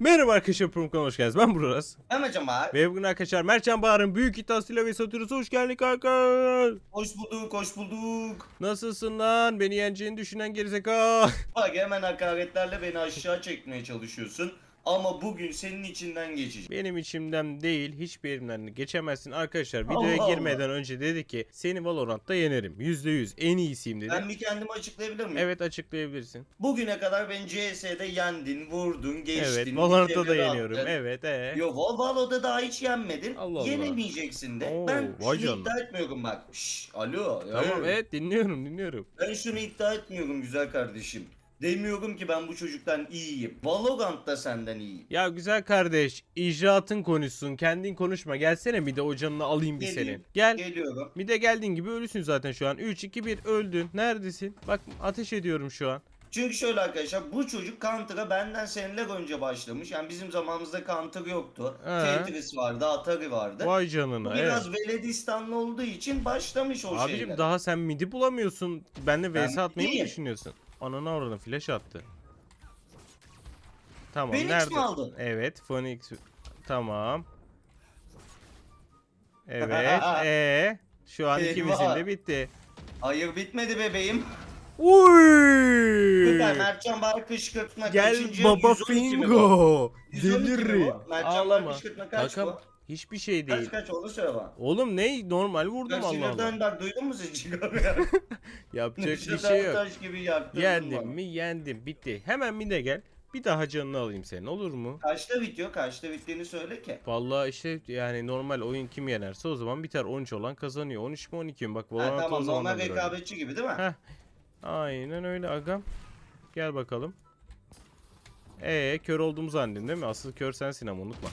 Merhaba arkadaşlar Promko'na hoş geldiniz. Ben Burak. Hemen var. Ve bugün arkadaşlar Mertcan Bahar'ın büyük iddiasıyla ve satırısı hoş geldin kanka. Hoş bulduk, hoş bulduk. Nasılsın lan? Beni yeneceğini düşünen gerizekalı. Bak hemen hakaretlerle beni aşağı çekmeye çalışıyorsun. Ama bugün senin içinden geçecek. Benim içimden değil hiçbir yerimden geçemezsin. Arkadaşlar videoya Allah girmeden önce dedi ki seni Valorant'ta yenerim. %100 en iyisiyim dedi. Ben bir kendimi açıklayabilir miyim? Evet açıklayabilirsin. Bugüne kadar beni CS'de yendin, vurdun, geçtin. Evet Valorant'ta da yeniyorum. attın. Evet ee. Yo Val- Valo'da daha hiç yenmedin. Allah Allah. Yenemeyeceksin de. Oo, ben şunu canına. iddia etmiyorum bak. Şşş, alo. Tamam evet dinliyorum dinliyorum. Ben şunu iddia etmiyorum güzel kardeşim. Demiyorum ki ben bu çocuktan iyiyim. Valorant'ta senden iyiyim. Ya güzel kardeş icraatın konuşsun kendin konuşma gelsene bir de o canını alayım bir Geleyim. senin. Gel. Geliyorum. Bir de geldiğin gibi ölüsün zaten şu an. 3 2 1 öldün. Neredesin? Bak ateş ediyorum şu an. Çünkü şöyle arkadaşlar bu çocuk Counter'a benden seneler önce başlamış. Yani bizim zamanımızda Counter yoktu. He. Tetris vardı, Atari vardı. Vay canına. biraz Evet. Veledistanlı olduğu için başlamış o Abicim şeyler. daha sen midi bulamıyorsun. Benle Ben vs atmayı mı midiyim. düşünüyorsun? Ananı avradını flash attı. Tamam Phoenix nerede? mi aldın? Evet Phoenix. Tamam. Evet. ee, şu an ikimizin Eyvah. de bitti. Hayır bitmedi bebeğim. Uy! Süper Mertcan Bar kışkırtma Gel kaçıncı? baba 112 mi bu? Fingo. 112 mi bu? Mertcan Ağlama. kışkırtma kaç Kankam bu? Hiçbir şey Kaç değil. kaç onu söyle bana. Oğlum ne normal vurdum Ben Allah Allah. sinirden bak duydun mu sen çıkarıyor? Yapacak bir şey yok. Taş gibi Yendim bana. mi yendim bitti. Hemen bir de gel. Bir daha canını alayım senin olur mu? Kaçta bitiyor? Kaçta bittiğini söyle ki. Vallahi işte yani normal oyun kim yenerse o zaman biter 13 olan kazanıyor. 13 mi 12 mi? Bak Ha, Valorant o tamam normal zamandan beri öyle. rekabetçi gibi değil mi? Heh. Aynen öyle agam. Gel bakalım. Ee kör olduğumu zannedin değil mi? Asıl kör sensin ama unutma.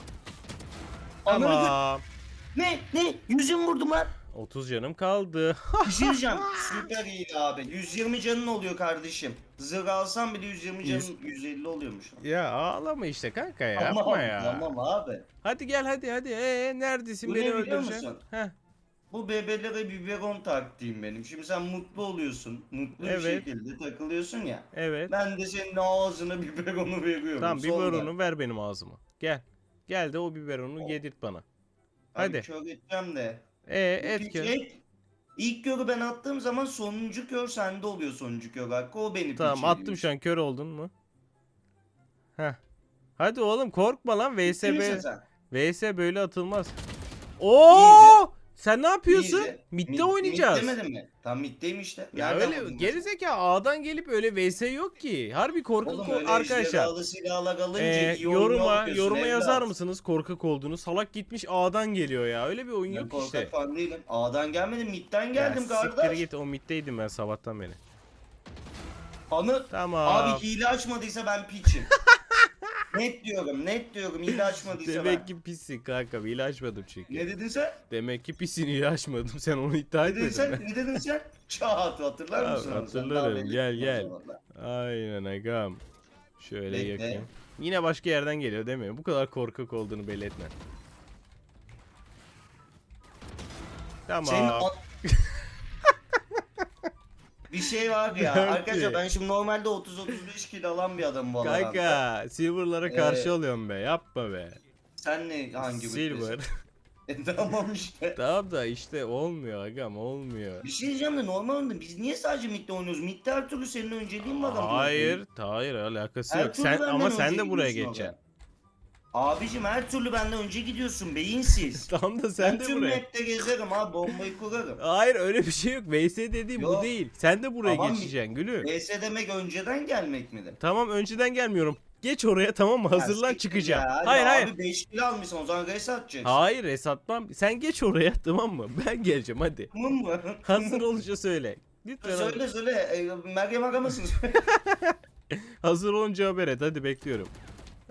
Tamam. Ne? Ne? Yüzüm vurdum lan. 30 canım kaldı. Bir şey diyeceğim. Süper iyi abi. 120 canın oluyor kardeşim. Zırh alsam bile 120 canın 150 oluyormuş. ya ağlama işte kanka ya. Yapma Tamam, ya. Tamam abi. Hadi gel hadi hadi. Ee neredesin Bu beni ne biliyor öldüreceksin? musun? Heh. Bu bebelere biberon taktiğim benim. Şimdi sen mutlu oluyorsun. Mutlu Evet. bir şekilde takılıyorsun ya. Evet. Ben de senin ağzına biberonu veriyorum. Tamam Sonra. biberonu ver benim ağzıma. Gel. Gel de o biberonu Oh. yedirt bana. Abi Hadi. kör edeceğim de. Ee Bu et kör. şey- İlk körü ben attığım zaman sonuncu kör sende oluyor sonuncu kör hakkı. O beni Tamam attım şu an kör oldun mu? Heh. Hadi oğlum korkma lan misin VS böyle atılmaz. Oo! Sen ne yapıyorsun? İyice. Mid'de Mid- oynayacağız. Mid demedin mi? Tam middeyim işte. Ya Nereden öyle buldun gerizekalı A'dan gelip öyle VS yok ki. Harbi korkak Oğlum arkadaşlar. Ee, iyi yoruma yoruma yazar mısınız korkak olduğunu? Salak gitmiş A'dan geliyor ya. Öyle bir oyun yok korkak işte. falan değilim. A'dan gelmedim midden Ya geldim siktir kardeş. git o middeydim ben sabahtan beri. Anı Tamam. Abi hile açmadıysa ben piçim. net diyorum, net diyorum hile açmadıysa Demek ben. ki pissin kanka. Hile açmadım çünkü. Ne dedin sen? Demek ki pisin hile açmadım. Sen onu iddia Ne dedin etmedin sen? mi? Ne dedin sen? Çağat hatırlar Abi, mısın? onu sen? hatırlarım. Daha belli Gel, o gel. zamanlar. Aynen agam. Şöyle Bekle. yakayım. Yine başka yerden geliyor değil mi? Bu kadar korkak olduğunu belli etme. Tamam. Senin Bir şey var ya arkadaşlar ben şimdi normalde 30-35 kilo alan bir adamım bu alanda. Kanka silver'lara karşı Ee, oluyorum be. Yapma be. Sen ne hangi Silver. E, tamam işte. tamam da işte olmuyor agam olmuyor. Bir şey diyeceğim de normalde biz niye sadece midde oynuyoruz? Midde her türlü senin önceliğin var ama. Hayır, hayır alakası Her yok. türlü Sen benden ama sen de buraya gidiyorsun geçeceksin. Abicim her türlü benden önce gidiyorsun beyinsiz. Tamam da sen ben de tüm buraya. map'te gezerim abi bombayı kurarım. Hayır öyle bir şey yok. VS dediğim bu Yok. değil. Sen de buraya Tamam, geçeceksin gülüm. VS demek önceden gelmek midir? Tamam önceden gelmiyorum. Geç oraya tamam mı? Hazırlan Ya çıkacağım. ya, hadi hayır hayır. Abi 5 kilo almışsın o zaman res atacaksın. Hayır Esatmam. Sen geç oraya tamam mı? Ben geleceğim hadi. Tamam mı? Hazır olunca söyle. Lütfen hadi. söyle söyle. E, Meryem aramasın. Hazır olunca haber et. Hadi bekliyorum.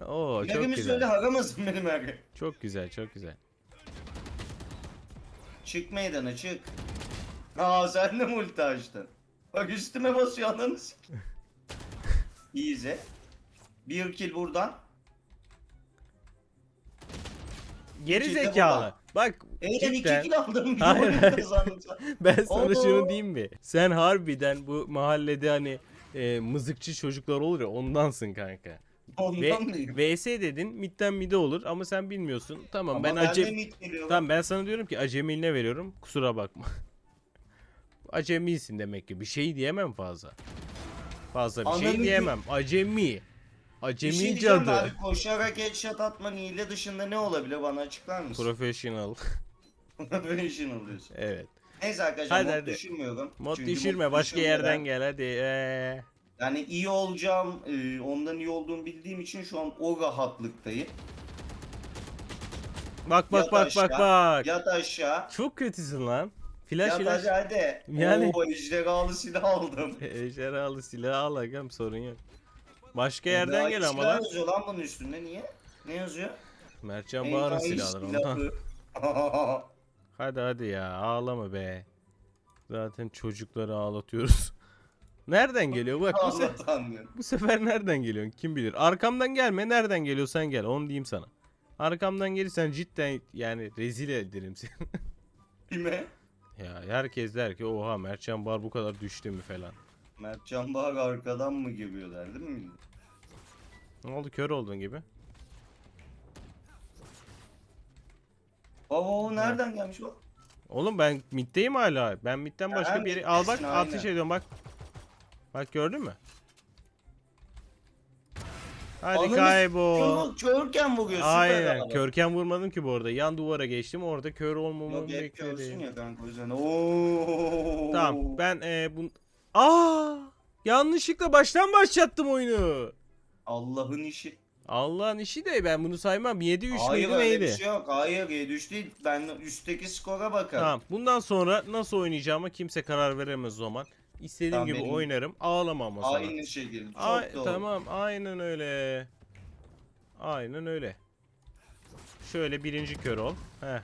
Oo çok Meryem'i güzel. söyle aramasın beni Meryem. Çok güzel çok güzel. Çık meydana çık. Aa sen de multi açtın. Bak üstüme basıyor ananı sikeyim. Easy. Bir kill buradan. Geri de zekalı. Bak Eğlen iki cidden kill aldım. Bir Hayır, oyun hayır. kazandım. ben sana Oo. şunu diyeyim mi? Sen harbiden bu mahallede hani e, mızıkçı çocuklar olur ya ondansın kanka. Ondan Ve, mıyım? VS dedin midden mide olur ama sen bilmiyorsun. Tamam Ama ben de acem mid. Tamam ben sana diyorum ki acemiliğine veriyorum. Kusura bakma. Acemisin demek ki. Bir şey diyemem fazla. Fazla bir şey Ananı gö- diyemem. Acemi. Bir Acemi şey diyeceğim cadı. abi koşarak headshot atman hile dışında ne olabilir bana açıklar mısın? Professional. Professional diyorsun. evet. Neyse arkadaşlar Hadi, mod hadi. düşürmüyorum. Mod Çünkü düşürme mod başka düşürmeden- yerden gel hadi. Ee. Yani iyi olacağım, e, ondan iyi olduğumu bildiğim için şu an o rahatlıktayım. Bak bak Yat bak aşağı, bak bak. Yat aşağı. Çok kötüsün lan. Flash Yat flash. aşağı hadi. Yani- Oo ejderhalı silah aldım. Ejderhalı silah al agam sorun yok. Başka yerden gel ama lan. yazıyor lan bunun üstünde niye? Ne yazıyor? Mertcan Enayi silahları ondan. Hadi hadi ya ağlama be. Zaten çocukları ağlatıyoruz. Nereden geliyor bak bu, se- Allah'tan bu sefer nereden geliyorsun kim bilir. Arkamdan gelme nereden geliyorsan gel onu diyeyim sana. Arkamdan gelirsen cidden yani rezil ederim seni. Kime? ya herkes der ki oha Mertcan Bar bu kadar düştü mü falan. Mertcan Bağır arkadan mı giriyor der değil mi? Ne oldu kör oldun gibi. Baba o nereden gelmiş o? Oğlum ben middeyim hala. Ben midden başka bir yere... Al bak middesin, aynen. ateş ediyorum bak. Bak gördün mü? Hadi Ananı kaybol. Kör, körken vuruyor süper Aynen. araba. Körken vurmadım ki bu arada. Yan duvara geçtim. Orada kör olmamamı Yok hep körsün bekledim. ya kanka o yüzden. Oo. Tamam ben e, bu... Aa! Yanlışlıkla baştan başlattım oyunu. Allah'ın işi. Allah'ın işi de ben bunu saymam. 7-3 Hayır müydü öyle bir neydi? şey yok. Hayır ya düştü. Ben üstteki skora bakarım. Tamam. Bundan sonra nasıl oynayacağıma kimse karar veremez o zaman. İstediğim Tamam, gibi benim- oynarım. Ağlamam ama sonra. Aynı şekilde. Çok Ay, doğru. tamam aynen öyle. Aynen öyle. Şöyle birinci kör ol. Heh.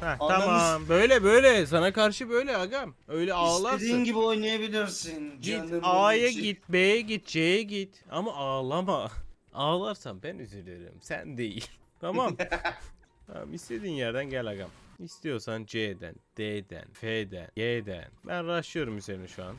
Heh, Ananı tamam böyle böyle sana karşı böyle agam. Öyle ağlarsın. İstediğin gibi oynayabilirsin. Git Canım A'ya içi. git B'ye git C'ye git. Ama ağlama. Ağlarsan ben üzülürüm. Sen değil. Tamam. tamam istediğin yerden gel agam. İstiyorsan C'den, D'den, F'den, G'den. Ben rushlıyorum üzerine şu an.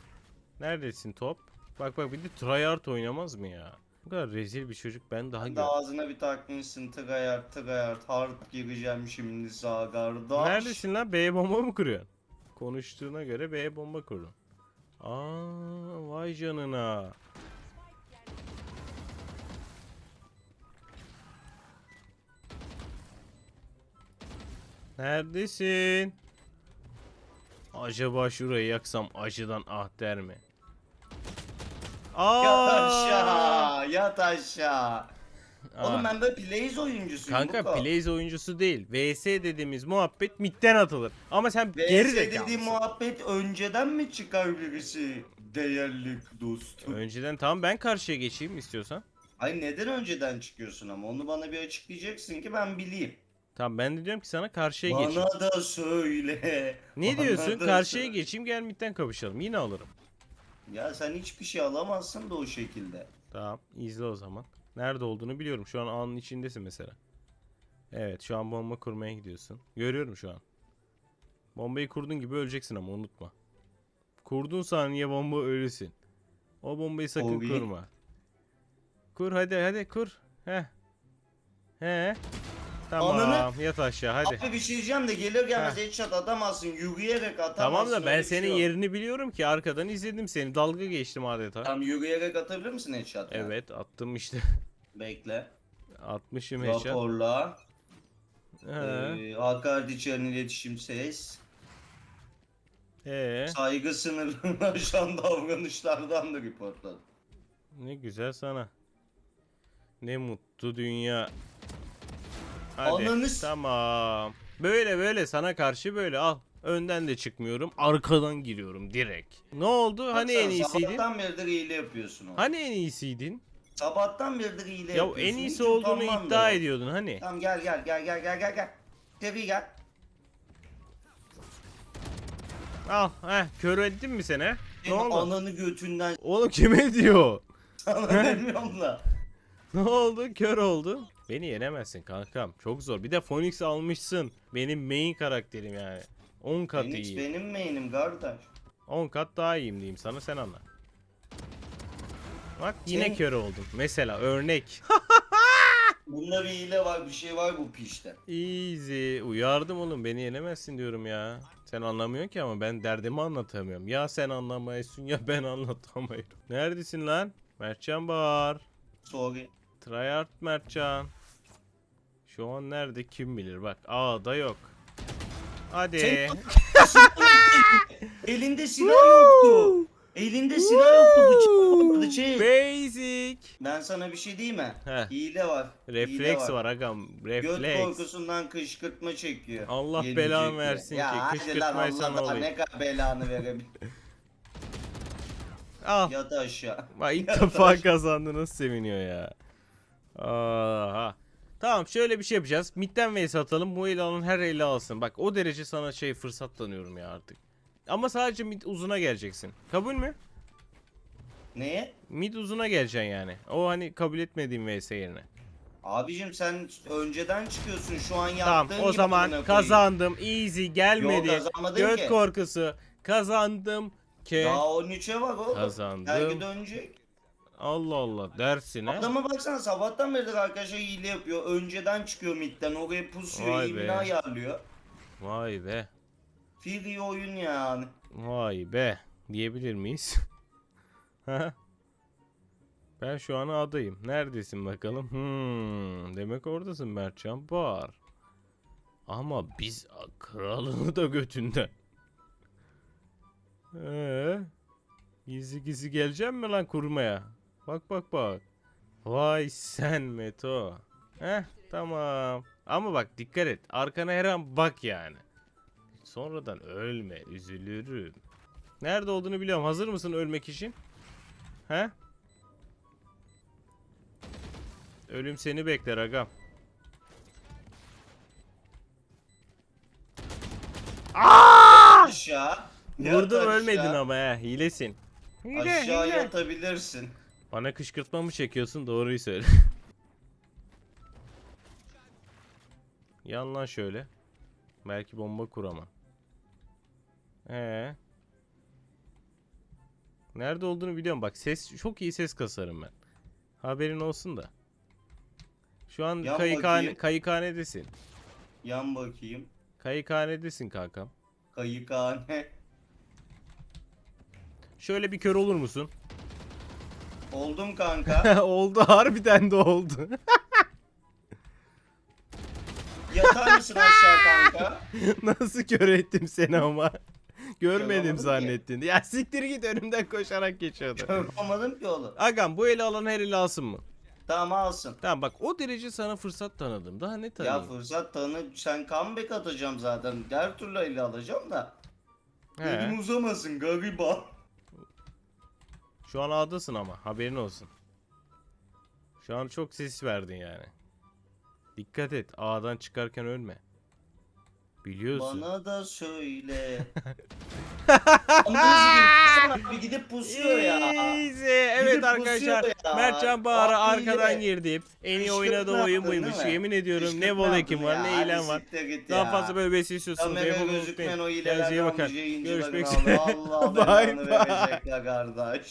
Neredesin top? Bak bak bir de tryhard oynamaz mı ya? Bu kadar rezil bir çocuk ben daha Sen de ağzına bir takmışsın tıgayar tıgayar hard gireceğim şimdi sağ garda. Neredesin lan? B'ye bomba mı kuruyorsun? Konuştuğuna göre B'ye bomba kurdun. Aa vay canına. Neredesin? Acaba şurayı yaksam acıdan ah der mi? Aa! Yat aşağı yat aşağı. Aa. Oğlum ben böyle plays oyuncusuyum. Kanka Buko. plays oyuncusu değil. VS dediğimiz muhabbet midden atılır. Ama sen VS geri dediğim zekalısın. muhabbet önceden mi çıkar birisi değerli dostum? Önceden tamam ben karşıya geçeyim istiyorsan. Ay neden önceden çıkıyorsun ama onu bana bir açıklayacaksın ki ben bileyim. Tamam ben de diyorum ki sana karşıya. Bana da söyle. Ne Bana diyorsun? da Karşıya söyle. geçeyim gel midden kapışalım. Yine alırım. Ya sen hiçbir şey alamazsın da o şekilde. Tamam izle o zaman. Nerede olduğunu biliyorum. Şu an anın içindesin mesela. Evet şu an bomba kurmaya gidiyorsun. Görüyorum şu an. Bombayı kurduğun gibi öleceksin ama unutma. Kurduğun saniye bomba ölüsün. O bombayı sakın Oy. kurma. Kur hadi hadi kur. He. He. Tamam Ananı- yat aşağı hadi. Abi bir şey diyeceğim de gelir gelmez Heh. headshot atamazsın. Yürüyerek atamazsın. Tamam da ben öyle bir senin şey yok. yerini biliyorum ki arkadan izledim seni. Dalga geçtim adeta. Tamam yürüyerek atabilir misin headshot? Evet attım işte. Bekle. Atmışım headshot. Raporla. He. Ee, hakaret içeren iletişim ses. Ee, Saygı sınırlarını aşan davranışlardan da reportladım. ne güzel sana. Ne mutlu dünya. Hadi. Ananı s- Tamam. Böyle böyle sana karşı böyle al. Önden de çıkmıyorum. Arkadan giriyorum direkt. Ne oldu? Hani en Baksana, iyisiydin? Sabahtan beridir hile yapıyorsun onu. Hani en iyisiydin? Sabahtan beridir hile Ya yapıyorsun. en iyisi Hiç olduğunu utanman da iddia yok. ediyordun hani. Tamam gel gel gel gel gel gel gel. Tabii gel. Al, heh, kör ettin mi seni? Ne Senin oldu? ananı götünden Oğlum kime diyor? sana demiyorum da. Ne oldu? Kör oldu. Beni yenemezsin kankam. Çok zor. Bir de Phoenix almışsın. Benim main karakterim yani. 10 kat Phoenix iyi. benim main'im kardeş. 10 kat daha iyiyim diyeyim sana sen anla. Bak yine Senin- kör oldum. Mesela örnek. Bunda bir hile var bir şey var bu pişte. Easy. Uyardım oğlum beni yenemezsin diyorum ya. Sen anlamıyorsun ki ama ben derdimi anlatamıyorum. Ya sen anlamayısın ya ben anlatamıyorum. Neredesin lan? Mertcan Bahar. Sorry. Tryhard Mertcan. Şu an nerede kim bilir bak. A'da yok. Hadi. Sen- Elinde silah yoktu. Elinde silah yoktu bıçak vardı şey. Basic. Ben sana bir şey diyeyim mi? Heh. Hile var. hile Refleks var agam. Göt Refleks. korkusundan kışkırtma çekiyor. Allah Gelecek belanı diye. versin ya ki, hadi lan Allah da ne kadar belanı verebilir. Al. Yat aşağı. Bak ilk Yat defa aşağı. kazandı nasıl seviniyor ya. Aha. Tamam şöyle bir şey yapacağız. Midden vs atalım. Bu eli alan her eli alsın. Bak o derece sana şey fırsat tanıyorum ya artık. Ama sadece mid uzuna geleceksin. Kabul mü? Neye? Mid uzuna geleceksin yani. O hani kabul etmediğim vs yerine. Abicim sen önceden çıkıyorsun şu an yaptığın Tamam gibi o amına zaman koyayım. kazandım. Easy gelmedi. Yok, kazanmadın Göt ki. korkusu. Kazandım ki. Daha 13'e bak oğlum. Kazandım. Belki dönecek. Allah Allah dersin ha. Adama baksana sabahtan beridir arkadaşlar hile yapıyor. Önceden çıkıyor midden oraya pusuyor, Vay be. ayarlıyor. Vay be. Free oyun yani. Vay be diyebilir miyiz? Ben şu an adayım. Neredesin bakalım? Hmm, demek oradasın Mertcan Bar. Ama biz kralını da götünden. Ee, gizli gizli geleceğim mi lan kurmaya? Bak bak bak. Vay sen Meto. Heh tamam. Ama bak dikkat et. Arkana her an bak yani. Sonradan ölme, üzülürüm. Nerede olduğunu biliyorum. Hazır mısın ölmek için? He? Ölüm seni bekler agam. Aşağı. yat aşağı. ölmedin ama he. Hilesin. Hile, Aşağı hile. yatabilirsin. Bana kışkırtma mı çekiyorsun? Doğruyu söyle. Yan lan şöyle. Belki bomba kuramam. Ee. Nerede olduğunu biliyorum. Bak ses çok iyi ses kasarım ben. Haberin olsun da. Şu an Yan kayıkhane, bakayım. kayıkhanedesin. Yan bakayım. Kayıkhanedesin kankam. Kayıkhane. Şöyle bir kör olur musun? Oldum kanka. oldu harbiden de oldu. Yatar mısın aşağı kanka? Nasıl kör ettim seni ama. Görmedim Görmedim ki. zannettin. Ya siktir git önümden koşarak geçiyordu. Yapamadım ki oğlum. Agam bu eli alan her eli alsın mı? Tamam alsın. Tamam bak o derece sana fırsat tanıdım. Daha ne Ya tanıyayım? fırsat tanı sen comeback atacağım zaten. Her türlü ele alacağım da. He. Elim uzamasın gariban. Şu an A'dasın ama haberin olsun. Şu an çok ses verdin yani. Dikkat et A'dan çıkarken ölme. Biliyorsun. Bana da söyle. Sikeyim, abi gidip pusuyor ya. Easy. Evet Gidip arkadaşlar. pusuyor ya. Mertcan Bahar'a Abi arkadan yine. girdim. En iyi Kışkırtma oynadığı oyun buymuş. değil mi? Yemin ediyorum ne Kışkırtma yaptın var ya, ne hadi ilan var. siktir git Daha ya. fazla böyle besi istiyorsanız Kamera yapımı gözükmeyen unutmayın. o Kendinize iyi hilelerden bakın. bu yayıncıların Görüşmek üzere. Allah Bye belanı bye. verecek ya kardeş.